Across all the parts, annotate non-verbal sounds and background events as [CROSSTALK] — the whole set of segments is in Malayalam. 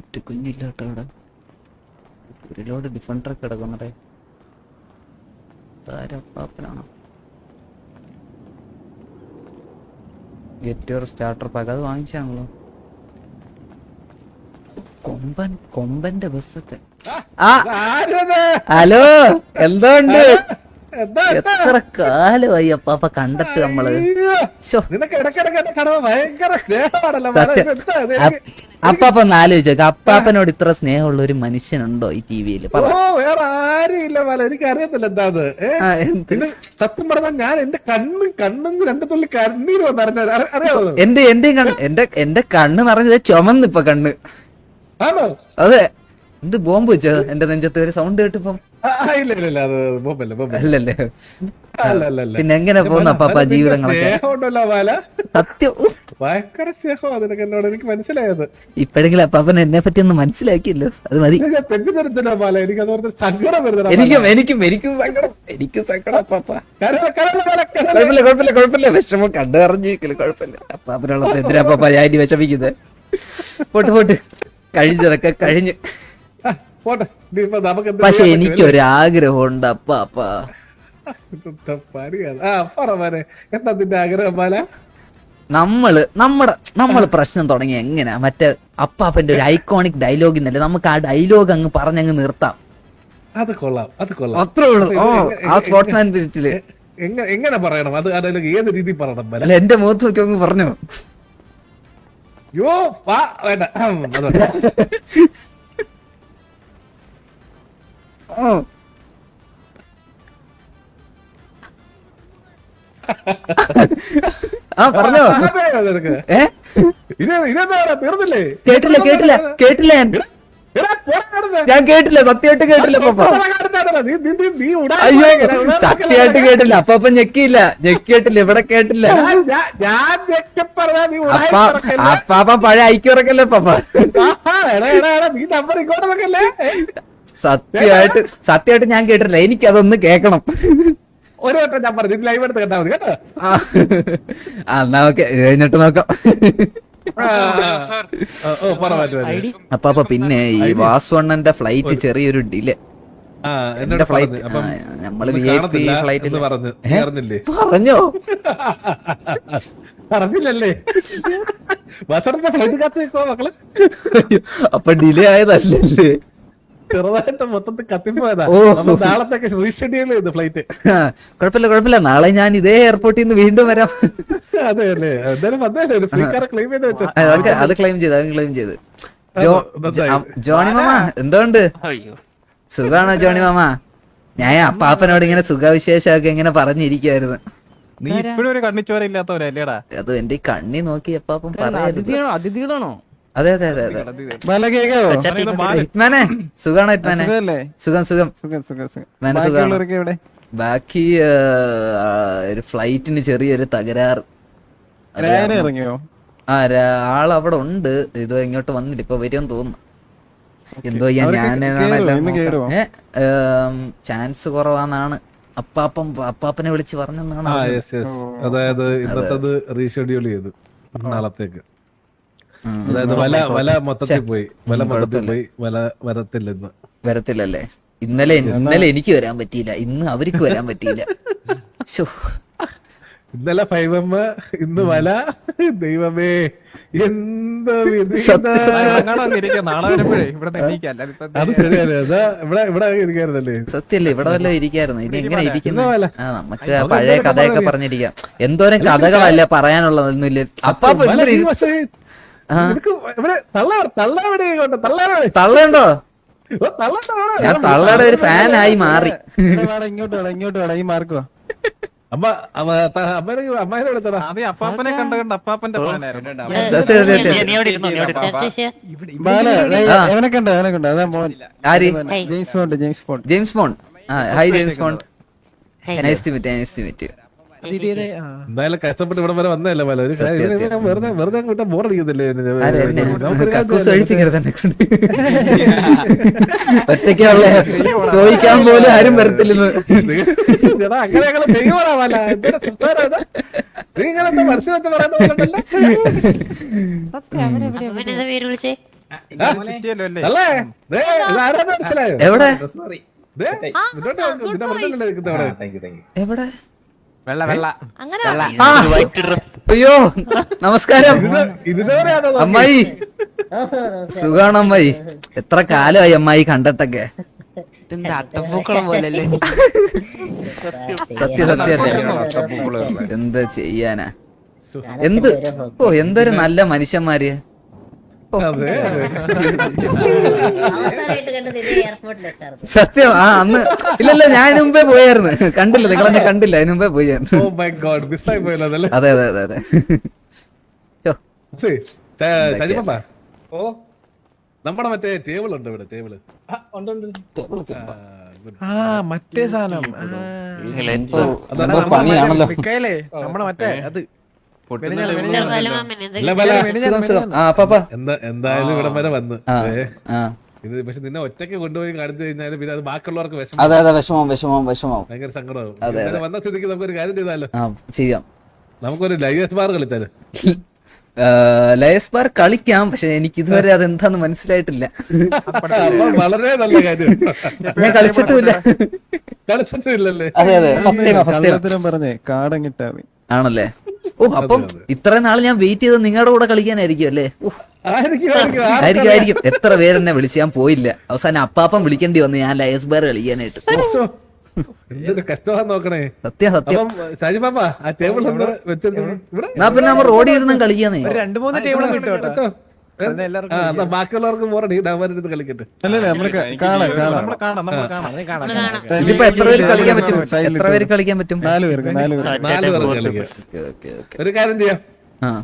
ഒറ്റ കുഞ്ഞില്ല കേട്ടോ ഇവിടെ. ഒരു ലോഡ് ഡിഫൻഡർ കിടക്കുന്നടേ താരപ്പാപ്പനാണോ ഗെറ്റ് യുവർ സ്റ്റാർട്ടർ പാക്ക് അത് വാങ്ങിച്ചാണല്ലോ. കൊമ്പൻ കൊമ്പന്റെ ബസ്സൊക്കെ? ഹലോ എന്തോണ്ട് ഉണ്ട്? എന്താ? എത്ര കാലമായി അപ്പാപ്പ കണ്ടിട്ട് നമ്മൾ? നിനക്ക് കാണുമ്പോ ഭയങ്കര സ്നേഹമാണല്ലോ അപ്പാപ്പ ഒന്ന് ആലോചിച്ച് അപ്പാപ്പനോട് ഇത്ര സ്നേഹമുള്ള ഒരു മനുഷ്യനുണ്ടോ ഈ ടി വിയിൽ ഓ വേറെ ആരും ഇല്ല പല എനിക്ക് അറിയത്തില്ല എന്താന്ന് ഇത് സത്യം പറഞ്ഞാൽ ഞാൻ എന്റെ കണ്ണ് കണ്ണും രണ്ടു തുള്ളി കണ്ണീര് വന്നറിഞ്ഞ അറിയാമോ എന്റെ എന്റെ കണ്ണ് എന്റെ എന്റെ കണ്ണ് നിറഞ്ഞത് ചുമന്ന് ഇപ്പൊ കണ്ണ്. ആണോ? അതെ. എന്ത് ബോംബ് വെച്ചത്? എന്റെ നെഞ്ചത്ത് ഒരു സൗണ്ട് കേട്ടിപ്പം. അല്ലല്ലേ? പിന്നെ എങ്ങനെ പോകുന്ന അപ്പാപ്പ ജീവിതങ്ങളൊക്കെ? സത്യം. ഭയങ്കര സ്നേഹമാണ് നിനക്ക് എന്നോട് എനിക്ക് മനസ്സിലായത്. ഇപ്പോഴെങ്കിലും അപ്പാപ്പൻ എന്നെ പറ്റി ഒന്ന് മനസ്സിലാക്കിയല്ലോ. അത് മതി. ഞാൻ തെറ്റി തരത്തില്ല മാല എനിക്ക് അതോർത്ത് സങ്കടം വരുന്നില്ല എനിക്കും എനിക്കും എനിക്കും സങ്കടം എനിക്കും സങ്കടം അപ്പാപ്പ. കുഴപ്പമില്ല കുഴപ്പമില്ല കുഴപ്പമില്ല. വിഷമം കണ്ടു അറിഞ്ഞിരിക്കൽ കുഴപ്പമില്ല. അപ്പാപ്പനുള്ള [LAUGHS] എന്തിനാ അപ്പാപ്പ ഞാൻ ഇനി വിഷമിക്കുന്നത്? പോട്ട് പോട്ട്. കഴിഞ്ഞതൊക്കെ കഴിഞ്ഞു. പക്ഷെ എനിക്കൊരാഗ്രഹം എനിക്കൊരാഗ്രഹമുണ്ട് അപ്പാപ്പ? ഇതെന്താ ആ പറ എന്താ നിന്റെ ആഗ്രഹം മാല നമ്മൾ നമ്മുടെ നമ്മൾ പ്രശ്നം തുടങ്ങി എങ്ങനെ? മറ്റേ അപ്പാപ്പന്റെ ഒരു ഐക്കോണിക് ഡയലോഗ് ഇന്നല്ലേ നമുക്ക് ആ ഡയലോഗ് അങ്ങ് പറഞ്ഞങ്ങ് നിർത്താം. അത് കൊള്ളാം അത് കൊള്ളാം. അത്രേ ഉള്ളൂ. ഓ ആ സ്പോർട്സ്മാൻ സ്പിരിറ്റിൽ എങ്ങനെ എങ്ങനെ പറയണം? അത് അതിലേക്ക് ഏത് രീതിയിൽ പറയണം? അല്ല എന്റെ മുഖത്ത് നോക്കി അങ്ങ് പറഞ്ഞു. യോ വേണ്ട. ഓ. [LAUGHS] ആ പറഞ്ഞോ കേട്ടില്ല കേട്ടില്ല കേട്ടില്ല ഞാൻ കേട്ടില്ല സത്യമായിട്ട് കേട്ടില്ല പപ്പ അയ്യോ സത്യമായിട്ട് കേട്ടില്ല അപ്പൊ അപ്പൊ ഞെക്കിയില്ല ഞെക്കിയിട്ടില്ല ഇവിടെ കേട്ടില്ല? അപ്പാപ്പ പഴയ ഐക്യറക്കല്ലേ പപ്പ? സത്യമായിട്ട് സത്യമായിട്ട് ഞാൻ കേട്ടില്ല എനിക്കതൊന്ന് കേക്കണം ഒരു വട്ടം പറഞ്ഞു ഇത് ലൈവ് എടുത്ത് കണ്ടാ മതി കേട്ടോ. എന്നാ ഓക്കെ കഴിഞ്ഞിട്ട് നോക്കാം. അപ്പൊ പിന്നെ ഈ വാസുവണ്ണന്റെ ഫ്ലൈറ്റ് ചെറിയൊരു ഡിലേ. എന്റെ ഫ്ലൈറ്റ് അപ്പം നമ്മൾ വി ഐ പി ഫ്ലൈറ്റിൽ എന്ന് പറഞ്ഞു പറഞ്ഞില്ലല്ലേ വാച്ചടന്റെ ഫ്ലൈറ്റ് കാത്ത് മക്കൾ? അപ്പൊ ഡിലേ ആയതല്ലല്ലേ? ചെറുതായിട്ട് മൊത്തത്തിൽ കത്തിപ്പോയതാ. നാളത്തെ നാളത്തേക്ക് റീഷെഡ്യൂൾ ചെയ്ത് ഫ്ലൈറ്റ് കുഴപ്പമില്ല കുഴപ്പമില്ല. നാളെ ഞാൻ ഇതേ എയർപോർട്ടിൽ നിന്ന് വീണ്ടും വരാം. അതെ അല്ലേ? എന്തായാലും വന്നല്ലേ ക്ലെയിം ചെയ്ത് വെച്ചോ. അതൊക്കെ അത് ക്ലെയിം ചെയ്ത് അത് ക്ലെയിം ചെയ്ത്. ജോണി മാമ എന്തോണ്ട്? അയ്യോ. സുഖാണോ ജോണി മാമ? ഞാൻ അപ്പാപ്പനോട് ഇങ്ങനെ സുഖവിശേഷമൊക്കെ ഇങ്ങനെ പറഞ്ഞിരിക്കുവായിരുന്നു. നീ ഇപ്പോഴും ഒരു കണ്ണിച്ചോര ഇല്ലാത്തവരല്ലേടാ? അത് എന്റെ കണ്ണി നോക്കി അപ്പാപ്പൻ പറയാണോ അതിഥികളാണോ അതെ അതെ അതെ അതെ. സുഖാണോ ഇത്മാനെ? സുഖം സുഖം. സുഖം ബാക്കി ഒരു ഫ്ലൈറ്റിന് ചെറിയൊരു തകരാർ ആ ആൾ ആൾ അവിടെ ഉണ്ട്. ഇത് ഇങ്ങോട്ട് വന്നില്ല. ഇപ്പൊ വരുമെന്ന് തോന്നുന്നു. എന്തോ? ഞാൻ ചാൻസ് കുറവാന്നാണ് അപ്പാപ്പൻ അപ്പാപ്പനെ വിളിച്ച് പറഞ്ഞെന്നാണ് അതായത് ഇന്നത്തെ റീഷെഡ്യൂൾ ചെയ്തു. നാളത്തേക്ക്. അതായത് വല വല മൊത്തത്തിൽ പോയി. വല മൊത്തത്തിൽ പോയി. വല വരത്തില്ലന്ന്. വരത്തില്ലല്ലേ? ഇന്നലെ ഇന്നലെ എനിക്ക് വരാൻ പറ്റിയില്ല. ഇന്ന് അവർക്ക് വരാൻ പറ്റിയില്ല. ഇന്നലെ ഫൈവമ്മ ഇന്ന് വല. ദൈവമേ എന്ത് അത് ശരിയാണ്. അതാ ഇവിടെ ഇവിടെ ഇരിക്കായിരുന്നല്ലേ? സത്യല്ലേ? ഇവിടെ വല്ല ഇരിക്കായിരുന്നു. ഇനി എങ്ങനെ ഇരിക്കുന്നു? നമുക്ക് പഴയ കഥയൊക്കെ പറഞ്ഞിരിക്കാം. എന്തോരം കഥകളല്ലേ പറയാനുള്ളതൊന്നുമില്ല. അപ്പാപ്പ തള്ളയുണ്ടോ? ഞാൻ തള്ളയുടെ ഒരു ഫാനായി മാറി. ഇങ്ങോട്ട് വേടാ ഇങ്ങോട്ട് വേടാ ഈ Marco James font James font hi James Bond. Nice to meet nice to meet എന്തായാലും കഷ്ടപ്പെട്ട് ഇവിടെ വരെ വന്നതല്ലേ പല. വെറുതെ വെറുതെ വിട്ട ബോറടിക്കത്തില്ലേ ഒറ്റയ്ക്കുള്ള ചോദിക്കാൻ പോലും ആരും വരത്തില്ലെന്ന്. അങ്ങനെ ഞങ്ങൾ? നീ ഇങ്ങനെ പറയുന്ന എവിടെ. എവിടെ? വെള്ള വെള്ള. അങ്ങനെ ആ. അയ്യോ നമസ്കാരം? അമ്മായി. സുഖാണ് അമ്മായി. എത്ര കാലമായി അമ്മായി കണ്ടിട്ടൊക്കെ? ഇതെന്താ അത്തപ്പൂക്കളം പോലല്ലേ? സത്യം സത്യം എന്താ ചെയ്യാനാ? എന്ത്? ഓ എന്തൊരു നല്ല മനുഷ്യന്മാര്. സത്യം ആ അന്ന് ഇല്ലല്ല ഞാൻ മുമ്പേ പോയായിരുന്നു. കണ്ടില്ല നിങ്ങൾ എന്നെ കണ്ടില്ല അതിന് മുമ്പേ പോയായിരുന്നു. ഓ മൈ ഗോഡ് മിസ്സായി പോയല്ലോ അതല്ലേ അതെ അതെ അതെ ഓ നമ്മുടെ മറ്റേ ടേബിൾ ഉണ്ട് ഇവിടെ ടേബിൾ ആ മറ്റേ സാധനം. നമ്മുടെ മറ്റേ അത്. എന്തായാലും ഇവിടം വരെ വന്ന്. ഇത് പക്ഷെ നിന്നെ ഒറ്റയ്ക്ക് കൊണ്ടുപോയി കാണിച്ചു കഴിഞ്ഞാൽ പിന്നെ അത് ബാക്കിയുള്ളവർക്ക് വിഷമം. അതെ അതെ വിഷമം വിഷമം വിഷമം. ഭയങ്കര സങ്കടമാവും. വന്ന സ്ഥിതിക്ക് നമുക്കൊരു കാര്യം ചെയ്താലോ? ആ ചെയ്യാം. നമുക്കൊരു ലൈസ് ബാർ കളിച്ചാൽ? ലയസ് ബാർ കളിക്കാം പക്ഷെ എനിക്ക് ഇതുവരെ അതെന്താന്ന് മനസ്സിലായിട്ടില്ല. വളരെ നല്ല കാര്യം. ഞാൻ കളിച്ചിട്ടില്ല കളിച്ചിട്ടില്ലല്ലേ അതെ അതെ. ഫസ്റ്റ് ടൈം ഫസ്റ്റ് ടൈം പറഞ്ഞേ കാടങ്ങിട്ടാ മതി. ആണല്ലേ? ഓ അപ്പം ഇത്രയും നാൾ ഞാൻ വെയിറ്റ് ചെയ്ത് നിങ്ങളുടെ കൂടെ കളിക്കാനായിരിക്കും അല്ലേ? ആയിരിക്കും ആയിരിക്കും എത്ര പേരെന്നെ വിളിച്ച് ഞാൻ പോയില്ല. അവസാനം അപ്പാപ്പം വിളിക്കേണ്ടി വന്നു ഞാൻ ലയസ് ബാർ കളിക്കാനായിട്ട്. സത്യം സത്യം. അപ്പം ഷാജി പാപ്പ ആ ടേബിൾ ഒന്ന് വെച്ചിരുന്നു ഇവിടെ എന്നാ പിന്നെ നമ്മൾ റോഡിൽ ഇരുന്നും കളിക്കാന്നേ. രണ്ടു രണ്ട് മൂന്ന് ടേബിൾ കിട്ടും. ബാക്കിയുള്ളവർക്ക് പോറടി ഡാമാരുടെ കളിക്കട്ടെ ഇതിപ്പോ എത്ര പേര് കളിക്കാൻ പറ്റും എത്ര പേര് കളിക്കാൻ പറ്റും നാല് പേർക്ക് നാല് പേർക്ക് നാല് പേർക്ക് കളിക്കാം ഒരു കാര്യം ചെയ്യാം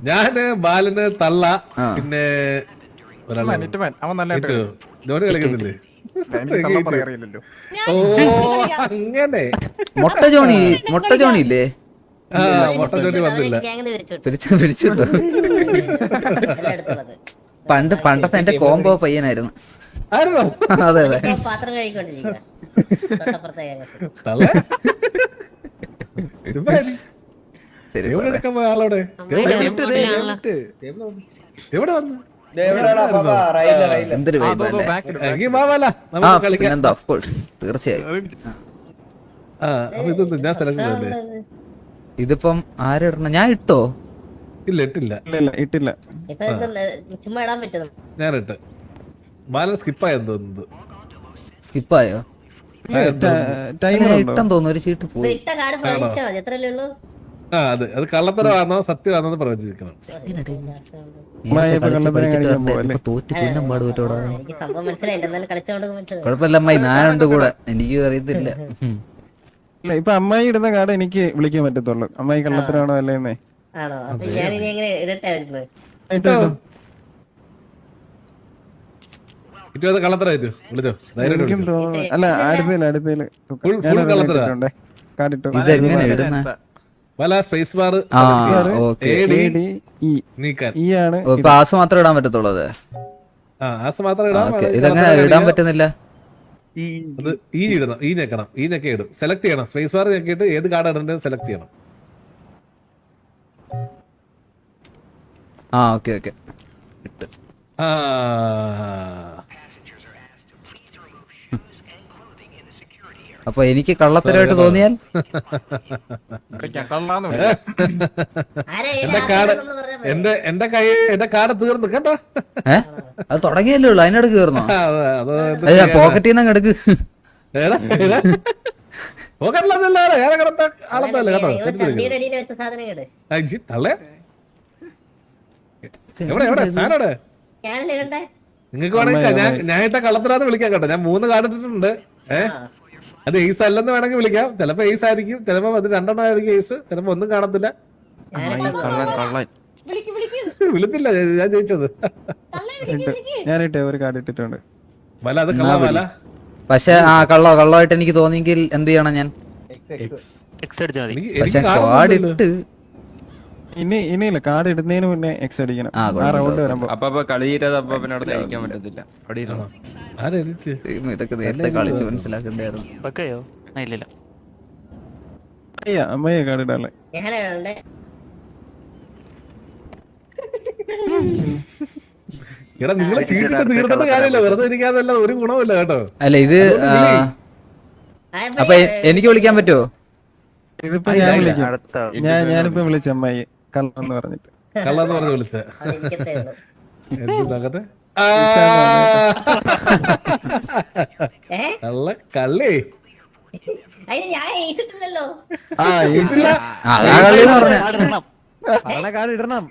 ഞാൻ ബാലന് തള്ള പിന്നെ അവൻ നല്ല. ജോണി കളിക്കുന്നില്ലേ ഓ അങ്ങനെ മൊട്ട ജോണി മൊട്ട ജോണി ഇല്ലേ ആ മൊട്ട ജോണി വന്നില്ല പിടിച്ചു പിടിച്ചിട്ടോ പണ്ട് പണ്ടത്തെ എന്റെ കോംബോ പയ്യനായിരുന്നു. [LAUGHS] അതെ അതെ. പാത്രം [LAUGHS] [LAUGHS] തീർച്ചയായും. ഇതിപ്പം ആരിടണം ഞാൻ ഇട്ടോ? ഇല്ല ഇട്ടില്ല. ഇല്ല ഇല്ല ഇട്ടില്ല ചുമ്മാ ഇടാൻ പറ്റുന്നു? ഞാൻ ഇട്ട് ബാലൻ സ്കിപ്പായെന്ന് തോന്നുന്നത് സ്കിപ്പായോ ഇട്ടെന്ന് തോന്നുന്നു ഒരു ചീട്ട് പോയി. ഇട്ട കാർഡ് പ്രവചിച്ചാ മതി എത്രയല്ലേ ഉള്ളൂ? ആ അതെ. അത് കള്ളത്തരമാണോ പ്രവചിക്കണം കുഴപ്പമില്ല അമ്മായി. ഞാനുണ്ട് കൂടെ. എനിക്ക് അറിയത്തില്ല. ഇല്ല ഇപ്പൊ അമ്മായി ഇടുന്ന കാർഡ് എനിക്ക് വിളിക്കാൻ പറ്റത്തുള്ളൂ. അമ്മായി കള്ളത്തരാണോ അല്ലേന്നേ ആണോ? അപ്പൊ ഞാനിനി എങ്ങനെ ഇരട്ടെ വരുന്നത് ഇട്ടോ, ഇട്ടോ. ഇറ്റു അത് കള്ളത്തരായിട്ടു വിളിച്ചോ. ധൈര്യം അല്ല ഇതെങ്ങനെ ഇടുന്ന? വല സ്പേസ് ബാർ നീക്കാൻ. ഈ ആണ് ആസ് മാത്രം ഇടാൻ പറ്റത്തുള്ളൂ ആസ് മാത്രം ഇടാൻ ഇതെങ്ങനെ ഇടാൻ പറ്റുന്നില്ല? ഈ ഇടണം. ഈ ഞെക്കണം. ഈ ഞെക്കെ ഇടും. സെലക്ട് ചെയ്യണം. സ്പേസ് ബാർ ഞെക്കിയിട്ട് ഏത് കാർഡ് ഇടേണ്ടത് സെലക്ട് ചെയ്യണം. ആ ഓക്കെ ഓക്കെ. അപ്പൊ എനിക്ക് കള്ളത്തരമായിട്ട് തോന്നിയാൽ? എന്റെ എന്റെ എന്റെ കൈ എന്റെ തീർന്നു കേട്ടോ. ഏ? അത് തുടങ്ങിയല്ലേ ഉള്ളു അതിനടുക്ക് അത് ചെയ്യാനാ? പോക്കറ്റിൽ നിന്ന് എടുക്ക്. ആളൊന്നുമല്ല കേട്ടോ. നിങ്ങൾ ചണ്ടിയുടെ അടിയിൽ വെച്ച സാധനം കേട് ആ, ഇജ്ജ് തള്ളേ എവിടെ എവിടെ സാധനം എവിടെ ഞാനല്ലേ കണ്ടേ നിങ്ങൾക്ക് വേണമെങ്കിൽ ഞാൻ ഞാൻ ഇട്ട കള്ളത്തിനകത്ത് വിളിക്കാം കേട്ടോ. ഞാൻ മൂന്ന് കാർഡ് ഇട്ടിട്ടുണ്ട്. ഏഹ് അത് എയ്സ് അല്ലെന്ന് വേണമെങ്കിൽ വിളിക്കാം. ചിലപ്പോ എയ്സ് ആയിരിക്കും ചിലപ്പോ അത് രണ്ടെണ്ണം ആയിരിക്കും എയ്സ് ചിലപ്പോ ഒന്നും കാണത്തില്ല. കള്ളൻ കള്ളൻ. വിളിച്ചില്ല ഞാൻ- ഞാൻ ജയിച്ചത്. ഞാനിട്ടേ ഒരു കാർഡ് ഇട്ടിട്ടുണ്ട്. വല അത് കള്ള വല പക്ഷെ ആ കള്ളോ കള്ളമായിട്ട് എനിക്ക് തോന്നിയെങ്കിൽ എന്ത് ചെയ്യണം ഞാൻ? പക്ഷെ കാർഡ് ഇട്ട് ഇനി ഇനിയില്ല. കാർഡ് ഇടുന്നതിന് മുന്നേ എക്സ് അടിക്കണം. ആ, റൗണ്ട് വരുമ്പോ. അപ്പൊ കളിയിട്ടത് അപ്പൊ പിന്നെ അവിടെ കഴിക്കാൻ പറ്റത്തില്ല. അവിടെ ഇരുന്നോ? ദൈവമേ, ഇതൊക്കെ നേരത്തെ കളിച്ച് മനസ്സിലാക്കണ്ടായിരുന്നു. വെക്കയോ? ആ ഇല്ലില്ല. അയ്യ അമ്മയെ കാർഡ് ഇടാല്ലേ. എടാ നിങ്ങളെ ചീട്ടിട്ട് തീർന്നിട്ട് കാര്യമില്ല. വെറുതെ ഇരിക്കാതല്ല ഒരു ഗുണമില്ല കേട്ടോ. അല്ല ഇത് ആ, അപ്പൊ എ- എനിക്ക് വിളിക്കാൻ പറ്റുമോ ഇതിപ്പോ ഞാൻ വിളിക്കും. ഞാൻ ഞാനിപ്പോ വിളിച്ച അമ്മായി. കള്ളെന്ന് പറഞ്ഞിട്ട്. കള്ളന്ന് പറഞ്ഞ് വിളിച്ച. കള്ള കള്ളേ. ഈസി കാർഡ് ഇടണം.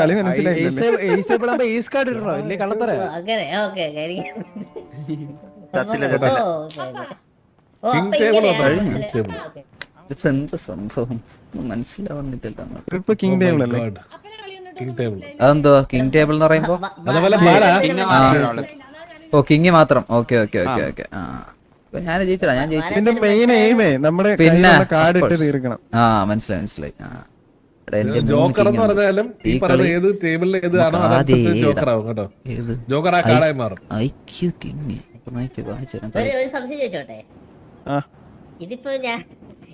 കളി ഏസ് കാർഡ് ഇടണോ? ഇല്ലേ കള്ളത്തര? ഇതിപ്പോ എന്ത് സംഭവം മനസ്സിലാവുന്നില്ലല്ലോ ഇപ്പൊ കിങ് ടേബിൾ അല്ലേ? കിങ് ടേബിൾ അതെന്തോ? കിങ് ടേബിൾ എന്ന് പറയുമ്പോ. ഓ കിങ് മാത്രം. Okay okay okay okay. ആ. ഞാൻ ജയിച്ചടാ ഞാൻ ജയിച്ചു. മെയിൻ എയിമേ നമ്മുടെ പിന്നെ, കാർഡ് ഇട്ട് തീർക്കണം. ആ മനസ്സിലായി മനസ്സിലായി. ആ. ജോക്കർ എന്ന്. പറഞ്ഞാലും ഈ പറയുന്ന ഏത് ടേബിളിൽ ആണോ ജോക്കർ ആവും കേട്ടോ. ജോക്കർ ആ കാർഡായി മാറും. IQ king. ഇതിപ്പോ ഞാൻ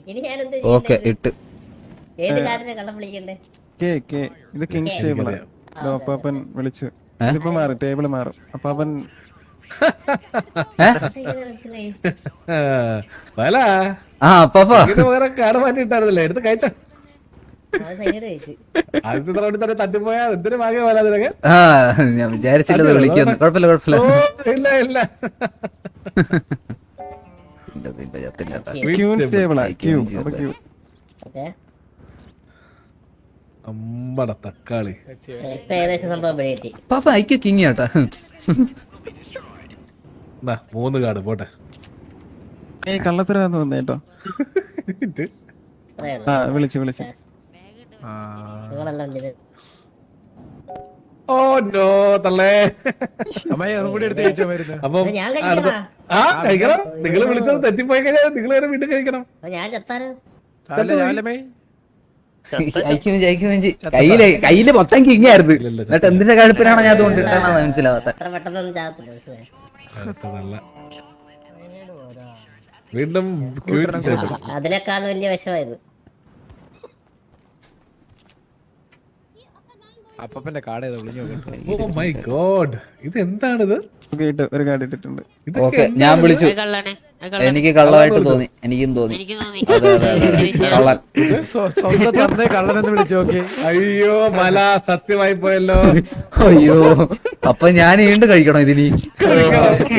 ഇനി ഞാൻ എന്ത് ഓക്കെ ഇട്ട്. ഏത് കാർഡിനെ കള്ളം വിളിക്കണ്ടേ? കേ കേ. ഇത് കിങ്സ് ടേബിൾ ആണ് അപ്പാപ്പൻ വിളിച്ചു. ഏ? ഇതിപ്പോ മാറും ടേബിൾ മാറും. അപ്പാപ്പൻ ആ, വേറെ കാർഡ് എടുത്ത് കഴിച്ച. ഞാൻ വിചാരിച്ചില്ലത് വിളിക്കുന്നു കുഴപ്പമില്ല കുഴപ്പമില്ല. ഇല്ല ഇല്ല. [LAUGHS] അമ്പട തക്കാളി. പാപ്പ ഐക്യു കിങ് എന്നാ മൂന്ന് കാർഡ് പോട്ടെ. ഏയ് കള്ളത്തരാന്ന് വന്നേ കേട്ടോ. അത്രേ ഉള്ളൂ. ആ വിളിച്ചു വിളിച്ചു. ഇത് ഓ നോ തള്ളേ. അപ്പം ഞാൻ ആ കഴിക്കണം. നിങ്ങൾ വിളിച്ചത് തെറ്റിപ്പോയി കഴിഞ്ഞാൽ നിങ്ങൾ വരെ വീണ്ടും കഴിക്കണം. അപ്പൊ ഞാൻ ചത്താനോ. കയ്യിൽ കയ്യിൽ മൊത്തം കിങ്ങായിരുന്നു എന്നിട്ട് എന്തിന്റെ കഴുപ്പിനാണ് ഞാൻ അതുകൊണ്ടിട്ടാണ് മനസ്സിലാവാത്ത. അത്ര പെട്ടെന്നൊന്നും ചാകത്തില്ല മനസ്സിലായി അടുത്ത തള്ള. വീണ്ടും ക്യൂറ്റ് ടേബിൾ അതിനേക്കാൾ വലിയ വിഷമായത്. അപ്പന്റെ കാട് ഏതാ വിളിഞ്ഞു ഓ മൈ ഗോഡ് ഇത് എന്താണിത് ഓക്കെ ഇട്ട് ഒരു കാർഡ് ഇട്ടിട്ടുണ്ട്. ഓക്കെ ഞാൻ വിളിച്ചു. എനിക്ക് കള്ളമായിട്ട് തോന്നി. എനിക്കും തോന്നി. അതെ അതെ അതെ കള്ളൻ. സ്വന്തം തന്നെ കള്ളനെന്ന് വിളിച്ചു നോക്കി. അയ്യോ മല സത്യമായി പോയല്ലോ. അയ്യോ അപ്പൊ ഞാൻ വീണ്ടും കഴിക്കണോ ഇതിനി?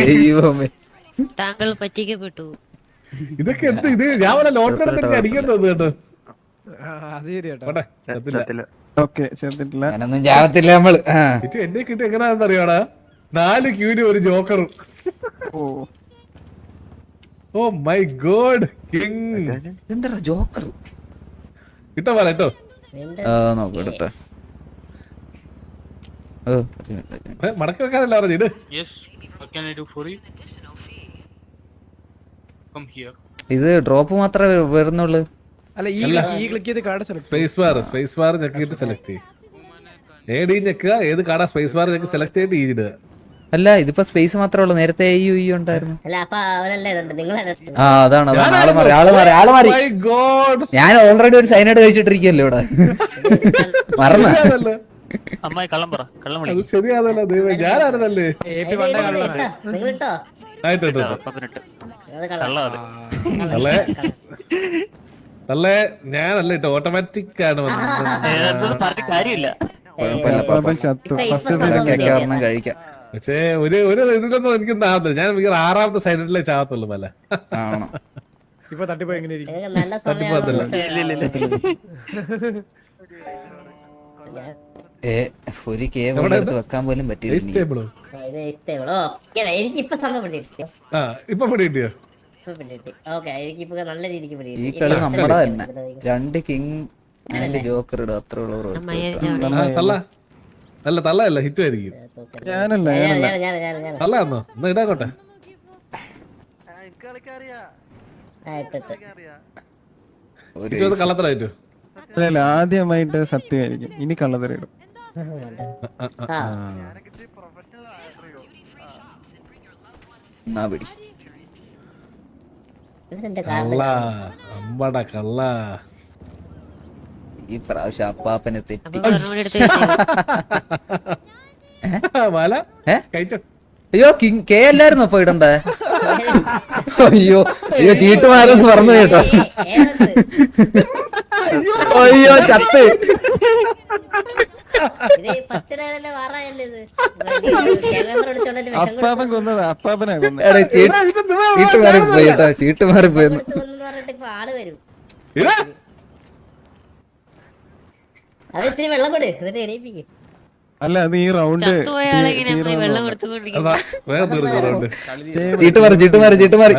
അയ്യോ അമ്മേ. താങ്കൾ പറ്റിക്കപ്പെട്ടു. ഇതൊക്കെ എന്ത് ഇത് ഞാൻ വല്ല ലോട്ടറി എടുത്തിട്ട് അടിക്കുന്നത് കേട്ടോ. അത്. ഓക്കെ ചേർത്തിട്ടില്ല ഞാനൊന്നും ജാവത്തില്ല നമ്മൾ. ആ. ഇത് എന്നെ കിട്ടി എങ്ങനെയാണെന്ന് അറിയാടാ? നാല് ക്യൂനും ഒരു ജോക്കറും ഓ. Oh my god king. എന്താ ജോക്കർ? കിട്ടാ പോലെ കേട്ടോ. നോക്കൂ എടുത്ത. മടക്കി വെക്കാനല്ല പറഞ്ഞിട്ട് ഇത് ഡ്രോപ്പ് മാത്രമേ വരുന്നുള്ളൂ. അല്ല ഈ ഈ ക്ലിക്ക് ചെയ്ത്. Card select space bar space bar ഞെക്കിട്ട് select ചെയ്യും. എ ഡി ഞെക്കുക ഏത് കാർഡാ സ്പേസ് ബാർ ഞെക്കി സെലക്ട് ചെയ്തിട്ട് ഈ ഇടുക അല്ല ഇതിപ്പോ സ്പേസ് മാത്രമേ ഉള്ളൂ. നേരത്തെ ഈ യു ഉണ്ടായിരുന്നു. ആ അതാണ് അതാണ്. ആൾ മാറി ആൾ മാറി ആൾ മാറി. മൈ ഗോഡ് ഞാൻ ഓൾറെഡി ഒരു സൈനൈഡ് കഴിച്ചിട്ടിരിക്കല്ലോ ഇവിടെ? മറന്ന. ശരിയാണല്ലോ. അമ്മായി കള്ളം പറ കള്ളം അത് ശരിയാണല്ലോ ദൈവം ഇട്ടോ. ആയിട്ടോ പതിനെട്ട് തള്ളേ ഞാനല്ല കേട്ടോ ഓട്ടോമാറ്റിക് ആണ് കാര്യമില്ല. കഴിക്കാം. പക്ഷേ ഒരു ഒരു ഇതിലൊന്നും എനിക്ക് ആകത്തില്ല. ഞാൻ മിക്ക ആറാമത്തെ സൈഡിലെ ചാകത്തുള്ളൂ പല. ആവണം ഇപ്പൊ തട്ടിപ്പോ എങ്ങനെ നല്ല ഒരു കേബിൾ എടുത്ത് വെക്കാൻ പോലും പറ്റില്ല ടേബിളോ ഇത് ഇഷ്ടമാണോ എനിക്ക് ഇപ്പൊ സമയം പിടികിട്ടി ഈ കളി നമ്മുടെ തന്നെ. രണ്ട് കിങ് രണ്ട് ജോക്കർ ഇടും. അത്ര ഉള്ളൂ അല്ല തള്ളയല്ല? ഹിറ്റ് ആയിരിക്കും. ഞാനല്ല ഞാനല്ല. ഞാൻ ഞാൻ ഞാൻ ഞാൻ തള്ളയാന്നോ? എന്നാ ഇടാക്കോട്ടെ. കള്ളത്തരായിട്ടോ. അല്ല ആദ്യമായിട്ട് സത്യമായിരിക്കും. ഇനി കള്ളത്തരയിടും. എന്നാ പിടി ഇതിന്റെ കള്ള കാരണം അമ്പട കള്ള ഈ പ്രാവശ്യം അപ്പാപ്പനെ തെറ്റി അയ്യോ കിങ് കെ അല്ലായിരുന്നു അപ്പൊ ഇടണ്ടേ അയ്യോ അയ്യോ ചീട്ടുമാരെന്ന് പറഞ്ഞു കേട്ടോ അയ്യോ ചത്ത് അപ്പാപ്പൻ കൊന്നത് അപ്പാപ്പനാ കൊന്നത് ചീട്ട് മാറിപ്പോയി പോയി കേട്ടോ ചീട്ടുമാറി പോയെന്ന് കൊടുത്ത് കൊന്നെന്ന് പറഞ്ഞിട്ട് ഇപ്പൊ ആൾ വരും. ഇതാ. അത് ഇത്തിരി വെള്ളം കൊടു എന്നിട്ട് എണീപ്പിക്ക്. അല്ല നീ റൗണ്ട് ചീട്ട് മാറി ചീട്ട് വെള്ളം ചീട്ട് മാറി.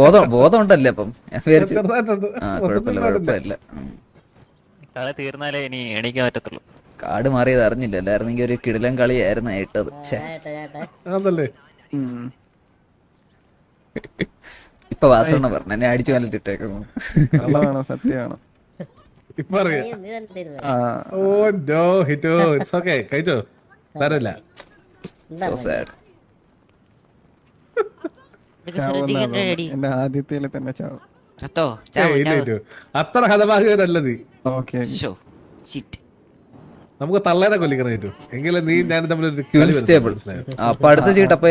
ബോധം ബോധം ഉണ്ടല്ലേ അപ്പം? കുഴപ്പമില്ല കുഴപ്പമില്ല. കളി തീർന്നാലേ ഇനി എണീക്കാൻ പറ്റത്തുള്ളൂ. കാട് മാറിയത് അറിഞ്ഞില്ല. അല്ലായിരുന്നെങ്കിൽ ഒരു കിടിലൻ കളിയായിരുന്നു ഇട്ടത്. അതല്ലേ? ഉം. ഇപ്പൊ വാസണ പറഞ്ഞു. എന്നെ അടിച്ചു വലത്തിട്ടേക്കുന്നു കള്ളമാണോ സത്യമാണ്. ഇപ്പൊ. ആ. ഓ നോ ഹിറ്റോ ഇറ്റ്സ് ഓക്കേ. കഴിച്ചോ? തരല്ല. സോ സാഡ് എന്റെ തന്നെ ചാവും. ചത്തോ ഇല്ല. അത്ര ഓക്കെ. നമുക്ക് തള്ളേനെ കൊല്ലിക്കണം ഏറ്റു എങ്കിലും നീ ഞാൻ തമ്മിൽ? അപ്പൊ അടുത്ത ചീട്ട് അപ്പൊ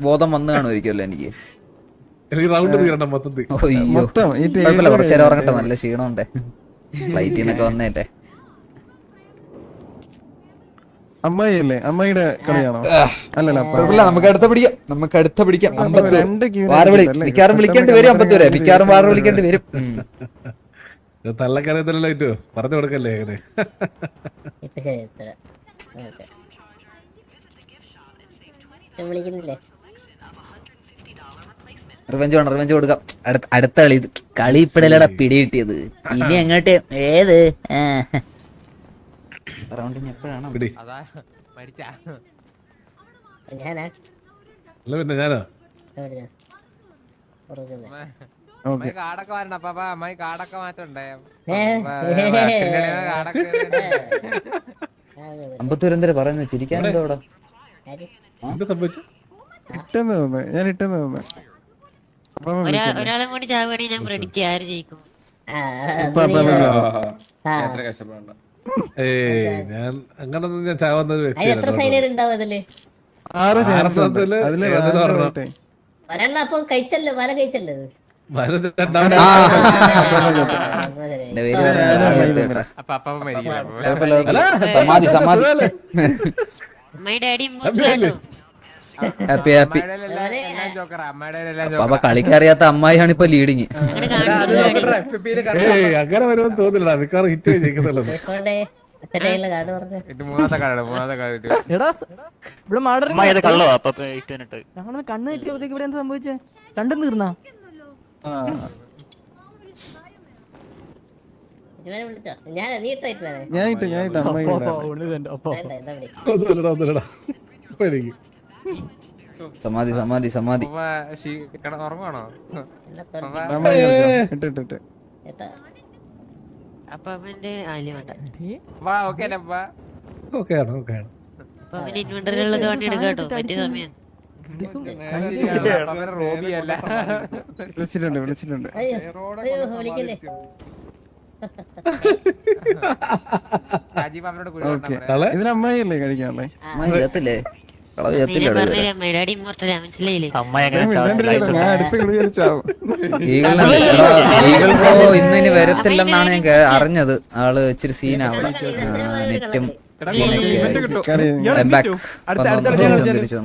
ബോധം വന്നു കാണുമായിരിക്കുമല്ലോ എനിക്ക്. എനിക്ക് റൗണ്ട് തീരണം മൊത്തത്തിൽ. അയ്യോ. മൊത്തം ഈ ടേബിൾ കുഴപ്പമില്ല കുറച്ചു നേരം ഉറങ്ങട്ടെ നല്ല ക്ഷീണമുണ്ടേ. ഫ്ലൈറ്റിൽ നിന്നൊക്കെ അമ്മയുടെ അമ്മായിയുടെ കളിയാണോ? അല്ലല്ല കുഴപ്പമില്ല നമുക്ക് അടുത്ത പിടിക്കാം. നമുക്ക് അടുത്ത പിടിക്കാം. അമ്പത്തൂർ വാറവിളി? മിക്കാറും വിളിക്കേണ്ടി വരും അമ്പത്തൂരെ. മിക്കാറും വാറ വിളിക്കേണ്ടി വരും. തള്ളക്കറിയത്തില്ലല്ലോ ഏറ്റു പറഞ്ഞു കൊടുക്കല്ലേ അങ്ങനെ റിവെഞ്ച് വേണം റിവഞ്ച് കൊടുക്കാം. അടുത്ത അടുത്ത കളി കളി ഇപ്പഴല്ലടാ പിടി കിട്ടിയത്? ഇനി എങ്ങോട്ട് ഏത്? റൗണ്ടിന് എപ്പോഴാണ്? അല്ല പിന്നെ ഞാനോ? കാടൊക്കെ വരണം അപ്പൊ അമ്മായി കാടൊക്കെ മാറ്റണ്ടേ? അവിടെ? എന്ത് സംഭവിച്ചു? ഇട്ടെന്ന് തോന്നുന്നു ഞാൻ ഇട്ടെന്ന് തോന്നുന്നു? ഒരാളും കൂടി ചാവുകയാണെങ്കിൽ ഞാൻ പ്രഡിക്റ്റ് ആര് ജയിക്കും? ഏയ് ഞാൻ അങ്ങനൊന്നും ഞാൻ ചാവുന്ന ഒരു എത്ര സൈനികർ ഉണ്ടാവും അതിൽ ആറ് ഉണ്ട് അതിൽ ഏതെങ്കിലും ഒരെണ്ണം. ആയിട്ടേ. ഒരെണ്ണം അപ്പൊ കഴിച്ചല്ലോ വല കഴിച്ചല്ലോ ഇത്. മരം രണ്ടാമത് എന്റെ പേര് പറഞ്ഞ കേട്ടാ അപ്പൊ അപ്പൊ മരിക്കണം കുഴപ്പമില്ല കുഴപ്പമില്ല. സമാധി സമാധി അമ്മായി ഡാഡിയും മൂത്തിലാട്ടോ ഹാപ്പി ഹാപ്പി അപ്പൊ കളിക്കറിയാത്ത അമ്മായിയാണ് ഇപ്പൊ ലീഡിങ് അങ്ങനെ വരുമെന്ന് തോന്നില്ല മിക്കവാറും ഹിറ്റ് കണ്ണ് തെറ്റിയപ്പോഴത്തേക്ക് ഇവിടെ എന്താ സംഭവിച്ചേ? രണ്ടും തീർന്നാ? ഞാൻ ഇട്ട ഞാൻ ഇട്ട് അമ്മായി സമാധി സമാധി സമാധി. ഉറങ്ങാണോ അമ്മ അപ്പൊ അവന്റെ ആൽ വേണ്ട വാ ഓക്കെ അല്ലപ്പാ ഓക്കെ ആണ് ഓക്കെ ആണ്. അപ്പൊ അവന്റെ ഇൻവെന്ററികളൊക്കെ വണ്ടി എടുക്കാം കേട്ടോ പറ്റിയ സമയം. വിളിച്ചിട്ടുണ്ട് വിളിച്ചിട്ടുണ്ട്. ബ്രോ ഇന്ന് ഇനി വരത്തില്ലെന്നാണ് ഞാൻ അറിഞ്ഞത്. ആൾ ഇച്ചിരി സീനാ അവിടെ നെറ്റും? തിരിച്ചു